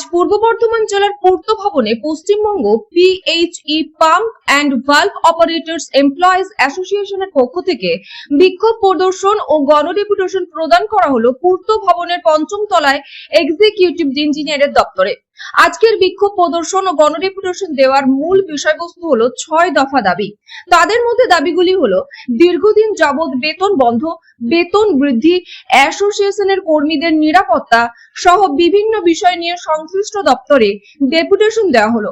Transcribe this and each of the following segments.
আজ পূর্ব বর্ধমান জেলার পূর্ত ভবনে Paschimbanga PHE pump and valve operators employees অ্যাসোসিয়েশনের পক্ষ থেকে বিক্ষোভ প্রদর্শন ও গণডেপুটেশন প্রদান করা হলো পূর্ত ভবনের পঞ্চম তলায় এক্সিকিউটিভ ইঞ্জিনিয়ারের দপ্তরে। আজকের বিক্ষোভ প্রদর্শন ও গণডেপুটেশন দেওয়ার মূল বিষয়বস্তু হলো ছয় দফা দাবি। তাদের মধ্যে দাবিগুলি হলো, দীর্ঘদিন যাবৎ বেতন বন্ধ, বেতন বৃদ্ধি, অ্যাসোসিয়েশনের কর্মীদের নিরাপত্তা সহ বিভিন্ন বিষয় নিয়ে সংশ্লিষ্ট দপ্তরে ডেপুটেশন দেওয়া হলো।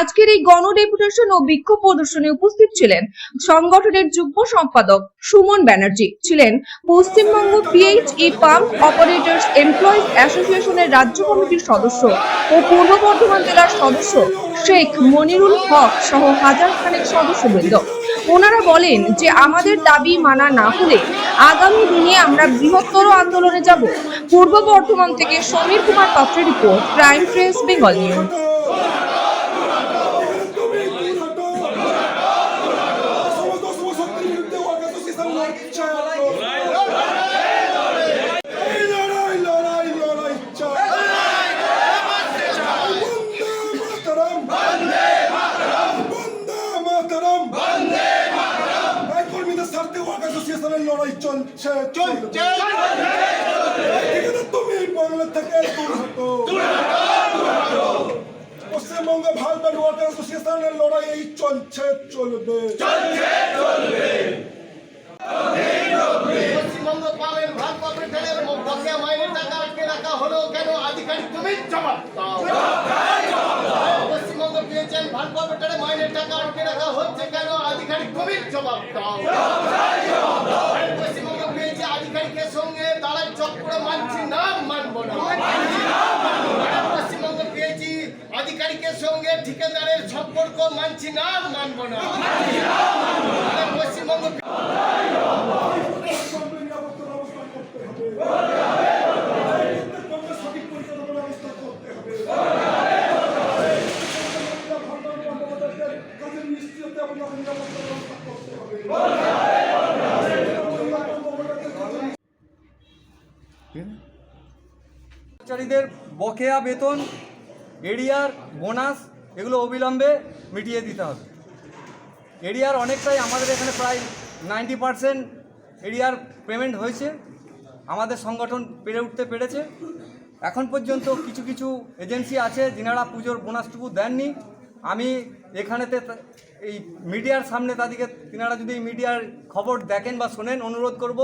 আজকের এই গণ ডেপুটেশন ও বিক্ষোভ প্রদর্শনে উপস্থিত ছিলেন সংগঠনের যুগ্ম সম্পাদক সুমন ব্যানার্জি, ছিলেন Paschimbanga PHE pump operators employees অ্যাসোসিয়েশনের রাজ্য কমিটির সদস্য ও পূর্ব বর্ধমান জেলার সদস্য শেখ মনিরুল হক সহ হাজার খানেক সদস্যবৃন্দ। ওনারা বলেন যে, আমাদের দাবি মানা না হলে আগামী দিনে আমরা বৃহত্তর আন্দোলনে যাব। পূর্ব বর্ধমান থেকে সমীর কুমার পাত্রের report, crime press, Bengal news সমস্ত শুভ শক্তির বিরুদ্ধে ওয়াকাত সিস্টেম লড়াই এই লড়াই লড়াই লড়াই চাই বন্দে মাতরম বন্দে মাতরম এই কর্মীদের স্বার্থে ওয়াকাত সিস্টেমের লড়াই চলছে চলছে তুমি বাংলা থেকে দূর হতো পশ্চিমবঙ্গ ভারতের ওয়াটার অ্যাসোসিয়েশনের লড়াই এই চলছে চলবে। পশ্চিমবঙ্গ পাবেন ভাগ কর্পোরেশনের বকেয়া মাইনের টাকা আটকে রাখা হলো কেন? আধিকারিক তুমি জবাব দাও। পশ্চিমবঙ্গ পেয়েছেন ভাগ কর্পোরেশনের মাইনের টাকা আটকে রাখা হচ্ছে কেন? আধিকারিক তুমি জবাব দাও আরে পশ্চিমবঙ্গ পেয়েছে আধিকারিকের সঙ্গে দালাল চক্র মানছি না মানবো না আরে পশ্চিমবঙ্গ পেয়েছি আধিকারিকের সঙ্গে ঠিকাদারের সম্পর্ক মানছি না মানবো না। পশ্চিমবঙ্গ কর্মচারীদের বকেয়া বেতন এরিয়ার বোনাস এগুলো অবিলম্বে মিটিয়ে দিতে হবে। এরিয়ার অনেকটাই আমাদের এখানে প্রায় নাইনটি পারসেন্ট এরিয়ার পেমেন্ট হয়েছে। আমাদের সংগঠন পেরে উঠতে পেরেছে। এখন পর্যন্ত কিছু কিছু এজেন্সি আছে যিনারা পুজোর বোনাসটুকু দেননি। আমি এখানেতে এই মিডিয়ার সামনে তাদেরকে তিনারা যদি মিডিয়ার খবর দেখেন বা শোনেন, অনুরোধ করব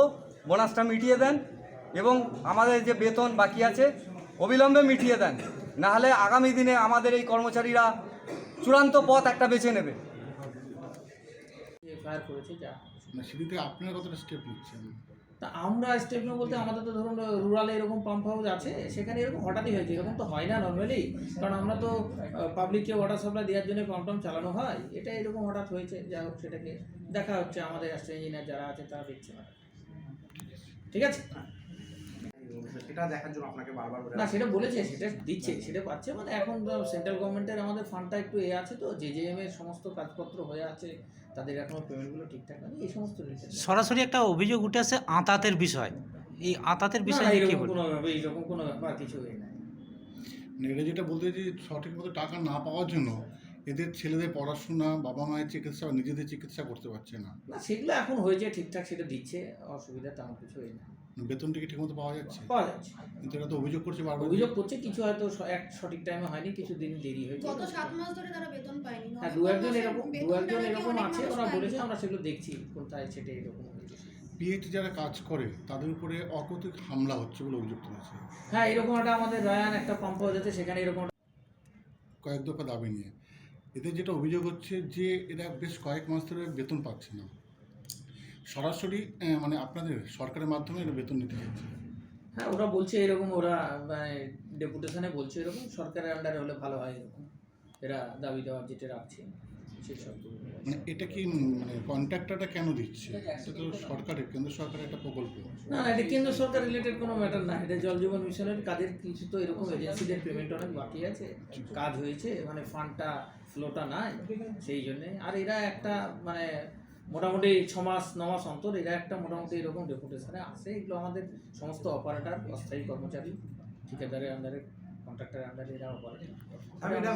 বোনাসটা মিটিয়ে দেন এবং আমাদের যে বেতন বাকি আছে, অবিলম্বে মিটিয়ে দেন। নাহলে আগামী দিনে আমাদের এই কর্মচারীরা চূড়ান্ত পথ একটা বেছে নেবে। এফআইআর করেছে যা। সেদিকে আপনারা কতটা স্টেপ নিচ্ছেন? তা আমরা স্টেপ নেব বলতে আমাদের তো ধরুন রুরালে এরকম পাম্প হাউস আছে সেখানে এরকম হঠাৎই হয়েছে। এরকম তো হয় না নর্মালি কারণ আমরা তো পাবলিককে ওয়াটার সাপ্লাই দেওয়ার জন্য পাম্প টাম্প চালানো হয়। এটা এরকম হঠাৎ হয়েছে যা হোক সেটাকে দেখা হচ্ছে। আমাদের ইঞ্জিনিয়ার যারা আছে তারা দেখছে। ঠিক আছে? সেটা দেখার জন্য আপনাকে বারবার করে না সেটা বলেছে সেটা দিচ্ছে সেটা পাচ্ছে মানে এখন সেন্ট্রাল গভর্নমেন্টের আমাদের ফান্ডটা একটু এ আছে তো জে জে এম এর সমস্ত কাজপত্র হয়ে আছে তাদের এখনও পেমেন্টগুলো ঠিকঠাক আছে এই সমস্ত সরাসরি একটা অভিযোগ উঠে আসে আঁতাতের বিষয়। এই আঁতাতের বিষয় না, কি কোনো ব্যাপার এইরকম কোনো ব্যাপার কিছু নাই। মানে এটা যেটা বলতে যে সঠিক মতো টাকা না পাওয়ার জন্য এদের ছেলেদের পড়াশোনা বাবা মায়ের চিকিৎসা নিজেদের চিকিৎসা করতে পারছে না। না সেগুলো এখন হয়েছে ঠিকঠাক সেটা দিচ্ছে অসুবিধা তেমন কিছু এই না বেতনটা কি ঠিকমতো পাওয়া যাচ্ছে? পাওয়া যাচ্ছে। কিন্তু এটা তো অভিযোগ করছে বারবার। অভিযোগ করছে কিছু হয়তো এক সঠিক টাইমে হয়নি কিছু দিন দেরি হয়েছে গত সাত মাস ধরে তারা বেতন পায়নি। হ্যাঁ দু একজন এরকম দু একজন এরকম আছে ওরা বলেছে আমরা সেগুলো দেখছি কোথায় সেটা এরকম হয়েছে পিএইচডি যারা কাজ করে তাদের উপরে অকৌতুক হামলা হচ্ছে বলে অভিযোগ তুলেছে। হ্যাঁ এরকম একটা আমাদের রায়ান একটা পাম্প হয়ে যাচ্ছে সেখানে এরকম কয়েক দফা দাবি নিয়ে। এদের যেটা অভিযোগ হচ্ছে যে এরা বেশ কয়েক মাস ধরে বেতন পাচ্ছে না। সরাসরি মানে আপনাদের সরকারের মাধ্যমে এটা বেতন নিতে চাইছে? হ্যাঁ ওরা বলছে এরকম ওরা মানে ডেপুটেশনে বলছে এরকম সরকারের আন্ডারে হলে ভালো হয় এরকম। এরা দাবি দেওয়ার যেটা রাখছে সেসব মানে এটা কি মানে কন্ট্রাক্টরটা কেন দিচ্ছে? এটা তো সরকারের কেন্দ্র সরকারের একটা প্রকল্প। না না এটা কেন্দ্র সরকার রিলেটেড কোনো ম্যাটার না এটা জল জীবন মিশনের কাজের কিছু তো এরকম এজেন্সিদের পেমেন্ট অনেক বাকি আছে। কাজ হয়েছে মানে ফান্ডটা ফ্লোটা নাই সেই জন্যে। আর এরা একটা মানে মোটামুটি ছ মাস, ন মাস অন্তর এরা একটা মোটামুটি এরকম ডেপুটেশনে আসে। এগুলো আমাদের সমস্ত অপারেটার অস্থায়ী কর্মচারী, ঠিকাদারের আন্ডারে কন্ট্রাক্টরের আন্ডারে এরা এটা